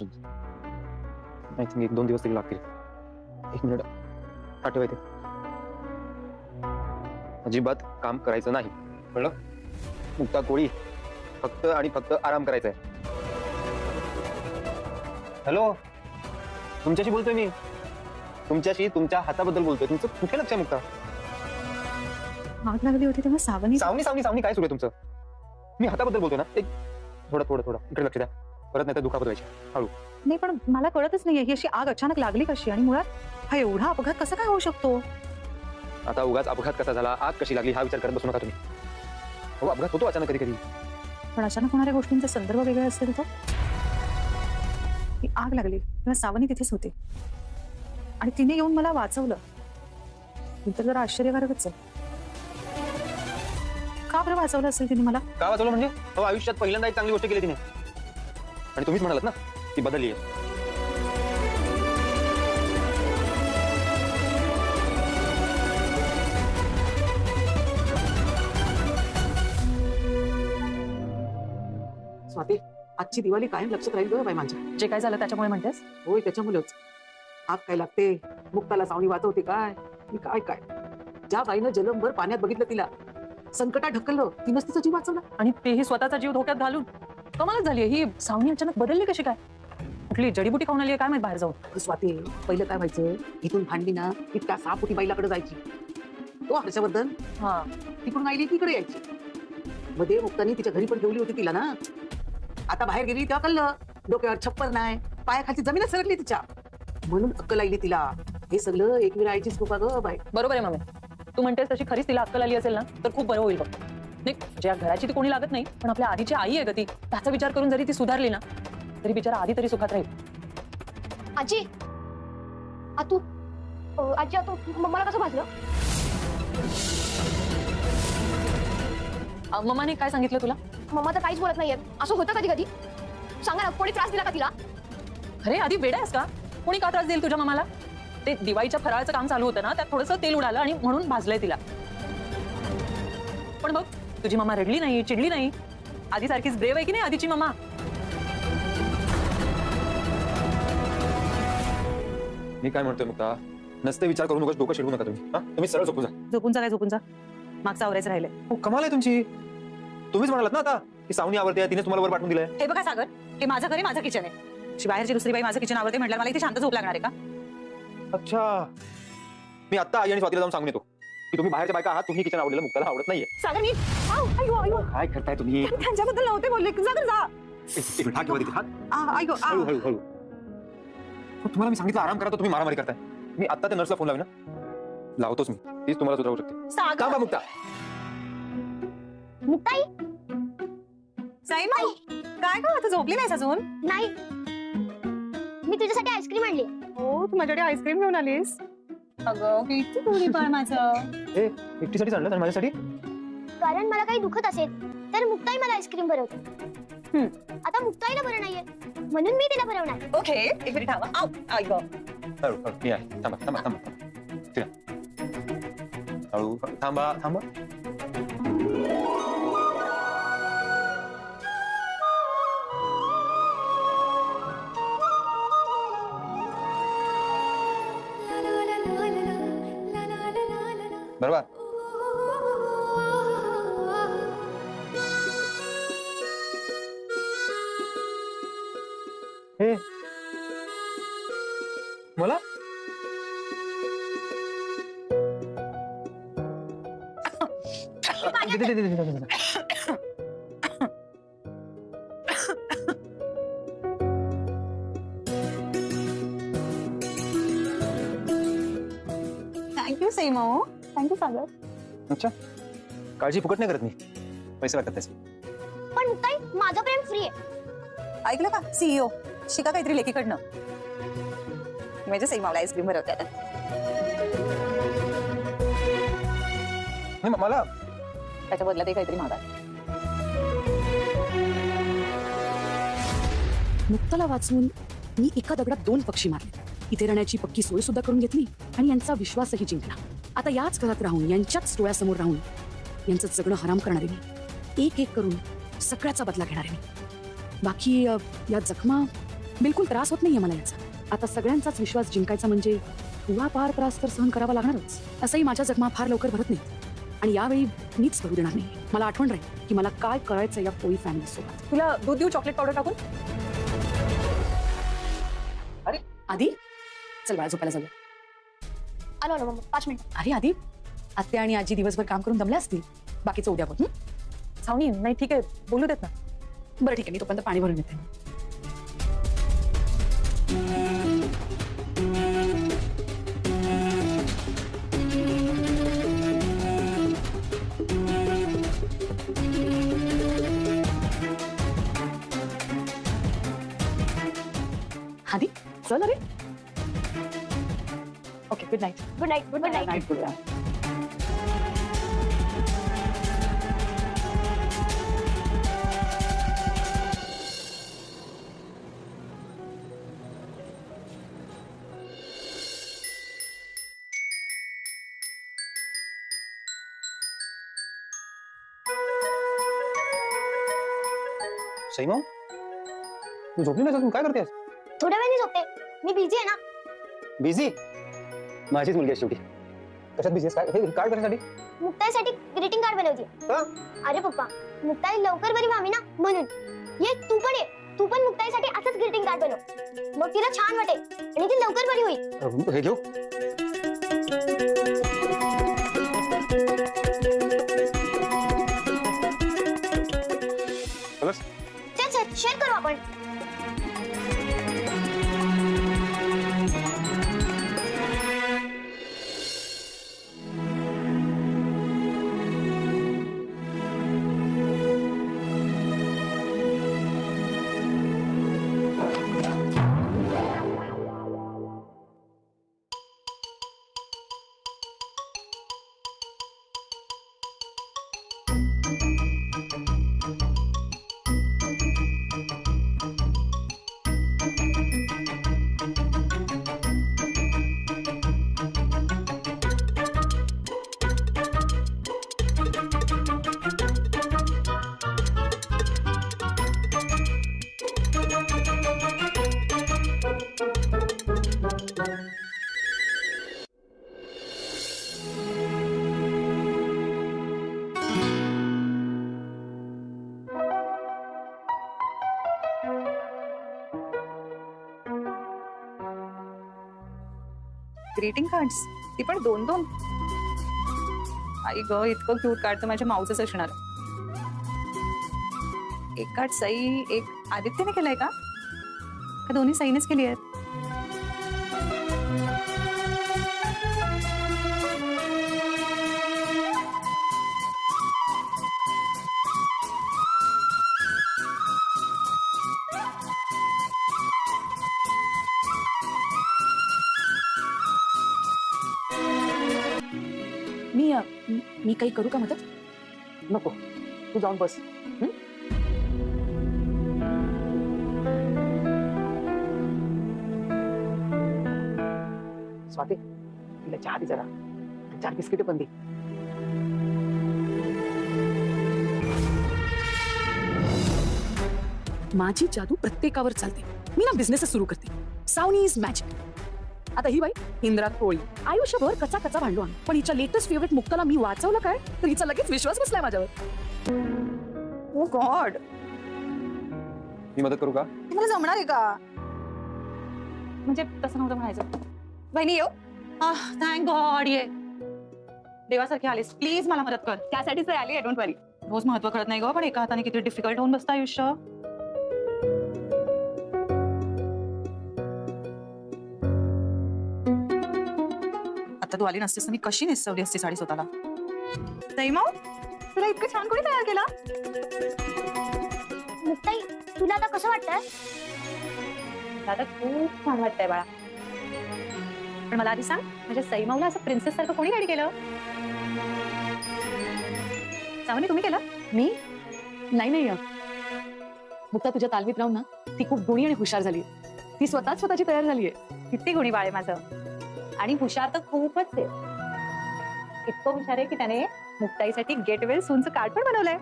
I think एक दोन दिवस तरी लागतील. एक मिनिट. आठव येते अजिबात काम करायचं नाही. कळलं? मुक्ता कोळी फक्त आणि फक्त आराम करायचा आहे हॅलो? तुमच्याशी बोलतोय मी. तुमच्याशी तुमच्या हाताबद्दल बोलतोय. तुमचं कुठे लक्ष आहे मुक्ता? लागली होती तेव्हा सावनी सावनी सावनी सावनी काय सुरू आहे तुमचं? मी हाताबद्दल बोलतोय ना? एक थोडं थोडं थोडं. इकडे लक्ष द्या. परत नाही तर दुखापत व्हायची. नाही पण मला कळतच नाहीये ही अशी आग अचानक लागली कशी आणि मुळात हा एवढा अपघात कसा काय होऊ शकतो? आता उगाच अपघात कसा झाला आग कशी लागली हा विचार करत बसू नका तुम्ही. हो अपघात होतो अचानक कधी कधी पण अचानक होणाऱ्या गोष्टींचे संदर्भ वेगळे असतील तर ही आग लागली तेव्हा सावनी तिथेच होते. आणि तिने येऊन मला वाचवलं. ही तर जरा आश्चर्यकारकच आहे. का बरं वाचवलं असेल तिने मला? का वाचवलं म्हणजे? हो आयुष्यात पहिल्यांदा एक चांगली गोष्ट केली तिने. आणि तुम्हीच म्हणालात ना ती बदलली आहे. स्वाती आजची दिवाळी कायम लक्षात राहील गं बाई माझ्या. जे काय झालं त्याच्यामुळे म्हणतेस? होय त्याच्यामुळेच. आग काय लागते? मुक्ताला सावणी वाचवते काय? मी काय काय? ज्या बाईनं जलमभर पाण्यात बघितलं तिला संकटात ढकललं तिनंच तिचा जीव वाचवला. आणि तेही स्वतःचा जीव धोक्यात घालून? कमालच झाली ही सावनी अचानक बदलली कशी काय? कुठली जडीबुटी खाऊन आली आहे काय माहित बाहेर जाऊन? स्वाती पहिलं काय व्हायचं इथून भांडली ना की त्या सहा फुटी बाईलाकडे जायची. तो हर्षवर्धन हा. तिकडून आईली तिकडे यायची. मध्ये मुक्तानी तिच्या घरी पण ठेवली होती तिला ना. आता बाहेर गेली तेव्हा कळलं डोक्यावर छप्पर नाही पायाखालची जमीनच सरकली तिच्या. म्हणून अक्कल आईली तिला. हे सगळं एकविरा आईचीच कृपा ग बरोबर आहे मम्मी तू म्हणतेस तशी खरीच तिला अक्कल आली असेल ना तर खूप बरं होईल बघ. नाही ज्या घराची ती कोणी लागत नाही पण आपल्या आधीची आई आहे ग ती. त्याचा विचार करून जरी ती सुधारली ना तरी बिचारा आधी तरी सुखात राहील. आजी! आतू अ, आजी आतू म- मला कसं भाजलं? अं, मम्माने काय सांगितलं तुला? मम्मा तर काहीच बोलत नाहीये असं होतं कधी कधी? सांगा ना कोणी त्रास दिला का तिला? अरे आधी वेडा आहेस का? कोणी का त्रास देईल तुझ्या मामाला ते दिवाळीच्या फराळाचं काम चालू होतं ना त्यात थोडंसं तेल उडालं आणि म्हणून भाजलंय तिला. पण बघ तुझी मामा रडली नाही चिडली नाही. आधी सारखीच ब्रेव आहे की नाही आधीची मामा? मी काय म्हणतोय मुक्ता? नसते विचार करून उगाच डोकं शिडवू नका तुम्ही. हा? तुम्ही सरळ झोपू जा. झोपून जा काय झोपून जा मागचं आवरायचं राहिले हो कमाल आहे तुमची. तुम्हीच म्हणालात ना आता की सावनी आवडते तिने तुम्हाला वर पाठवून दिलंय. हे बघा सागर हे माझं घर आहे माझं किचन आहे. अशी बाहेरची दुसरी बाई माझं किचन आवडते म्हटलं मला इथे शांत झोप लागणार आहे का? अच्छा. मी आता आई आणि स्वातीला जाऊन सांगून येतो. की तुम्ही बाहेरच्या बायका आहात तुम्ही किचन आवडलेलं मुक्ताला आवडत नाहीये. सागर मी आऊ, आयो, आयो. काय करताय तुम्ही? त्यांच्याबद्दल नव्हते बोलले. सागर जा. एक- एक मिनिट, हात घेऊन तिथे, हात. आ, ऐक, आ. हळू हळू हळू. हो, तुम्हाला मी सांगितलं आराम करा तर तुम्ही मारामारी करताय. मी आता त्या नर्सला फोन लावे ना लावतोच मी. तीच तुम्हाला सुधारू शकते. सागर. थांबा मुक्ता. मुक्ताई. साई माऊ काय का आता झोपली नाहीस अजून? नाही. मी तुझ्यासाठी आईस्क्रीम आणली. हो तू माझ्याकडे आईस्क्रीम घेऊन आलीस? अगं किती पाय माझं. ए एकटीसाठी आणलं आणि माझ्यासाठी? कारण मला काही दुखत असेल तर मुक्ताई मला आईस्क्रीम भरवते. हम्म. आता मुक्ताईला बरं नाहीये. म्हणून मी तिला भरवणार. ओके एक मिनिट थांबा. आऊ, ऐक गं. हळू हळू मी आहे. थांबा थांबा हळू, थांबा थांबा. बरोबर हे। मला दे, दे, दे, थँक्यू सागर? अच्छा काळजी फुकट नाही करत मी. पैसे लागतात त्याचे. पण मुक्ताई माझं प्रेम फ्री आहे. ऐकलं का? सीईओ शिका काहीतरी म्हणजे सई आईस्क्रीम भरवते आता नाही म- मला त्याच्या बदल्यात काहीतरी मागा. मुक्ताला वाचवून मी एका दगडात दोन पक्षी मारले. इथे राहण्याची पक्की सोय सुद्धा करून घेतली आणि यांचा विश्वासही जिंकला. आता याच घरात राहून यांच्याच डोळ्यासमोर राहून यांचं जगणं हराम करणार आहे मी. एक एक करून सगळ्याचा बदला घेणार आहे मी. बाकी या जखमा बिलकुल त्रास होत नाहीये मला याचा. आता सगळ्यांचाच विश्वास जिंकायचा म्हणजे तुला फार त्रास तर सहन करावा लागणारच. असंही माझ्या जखमा फार लवकर भरत नाही. आणि यावेळी मीच करू देणार नाही. मला आठवण राहील की मला काय करायचं या कोळी फॅमिली सोबत. तुला दूध देऊ चॉकलेट पावडर टाकून? आधी? चल बाळा झोपायला जाऊया. आलो आलो पाच मिनिट. अरे आधी आत्या आणि आजी दिवसभर काम करून दमल्या असतील. बाकीचं उद्या बघ हं? नाही ठीक आहे. बोलू देत ना. बरं ठीक आहे. मी तोपर्यंत पाणी भरून येते. आधी चल अरे okay good night good night good night Saima तू झोपली नाही अजून? काय करतेस? थोड्या वेळाने झोपते. मी बिझी आहे ना. बिझी माझीच मुलगी शेवटी. कशात बिझी काय? हे कार्ड करण्यासाठी? मुक्ताईसाठी ग्रीटिंग कार्ड बनवते? अरे पप्पा मुक्ताई लवकर बरी व्हावी ना? म्हणून. ये तू पण ये. तू पण मुक्ताईसाठी असंच ग्रीटिंग कार्ड बनव. मग तिला छान वाटेल. आणि ती लवकर बरी होईल. हे घेऊ? चल चल शेअर करू आपण. ग्रीटिंग कार्ड्स ती पण दोन दोन. आई ग इतकं क्यूट कार्ड तर माझ्या माऊचंच असणार. एक कार्ड सई एक आदित्यने केलंय का दोन्ही सईनेच केली आहेत? मी काही करू का मदत? नको. तू जाऊन बस. स्वाती तिला चहा दे जरा. चार बिस्किट पण दे. माझी जादू प्रत्येकावर चालते. मी ना बिझनेस सुरू करते. सावनी इज़ मॅजिक आता ही बाई इंद्रात पोळी आयुष्यभर कचा कचा भांडलो आम्ही. पण हिच्या लेटेस्ट फेवरेट मुक्ताला मी वाचवलं काय? तर हिचा लगेच विश्वास बसलाय माझ्यावर. ओ गॉड मी मदत करू का? मला जमणार आहे का? म्हणजे तसं नव्हतं म्हणायचं. बहिणी येऊ. थँक गॉड ये. देवासारखी आलीस. प्लीज़ मला मदत कर. त्यासाठीच आली आहे डोंट वरी रोज महत्व कळत नाही ग पण एका हाताने किती डिफ़िकल्ट होऊन बसतं आयुष्य. आता तू आली नसतीस मी कशी नेसवली असती साडी स्वतःला? माऊ तुला इतकं छान कोणी तयार केला? मुक्ताई तुला आता कसं वाटतंय? आता खूप छान वाटतंय बाळा. पण मला आधी सांग माझ्या सईमाऊला असं प्रिन्सेस सारखं कोणी रेडी केलं? सावनी तुम्ही केलं? मी? नाही नाही. अ. मुक्ता तुझ्या तालमीत राहून ना ती खूप गुणी आणि हुशार झाली ती स्वतःच स्वतःची तयार झाली आहे किती गुणी बाळ आहे माझं. आणि हुशार तर खूपच आहे. इतकं हुशार आहे की त्याने मुक्ताईसाठी गेट वेल सूनचं कार्ड पण बनवलंय.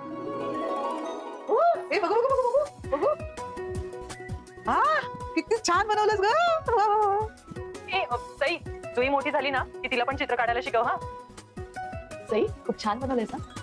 हा किती छान बनवलंस ग. ए सई जुई मोठी झाली ना की तिला पण चित्र काढायला शिकव हा. सई खूप छान बनवलंयस ना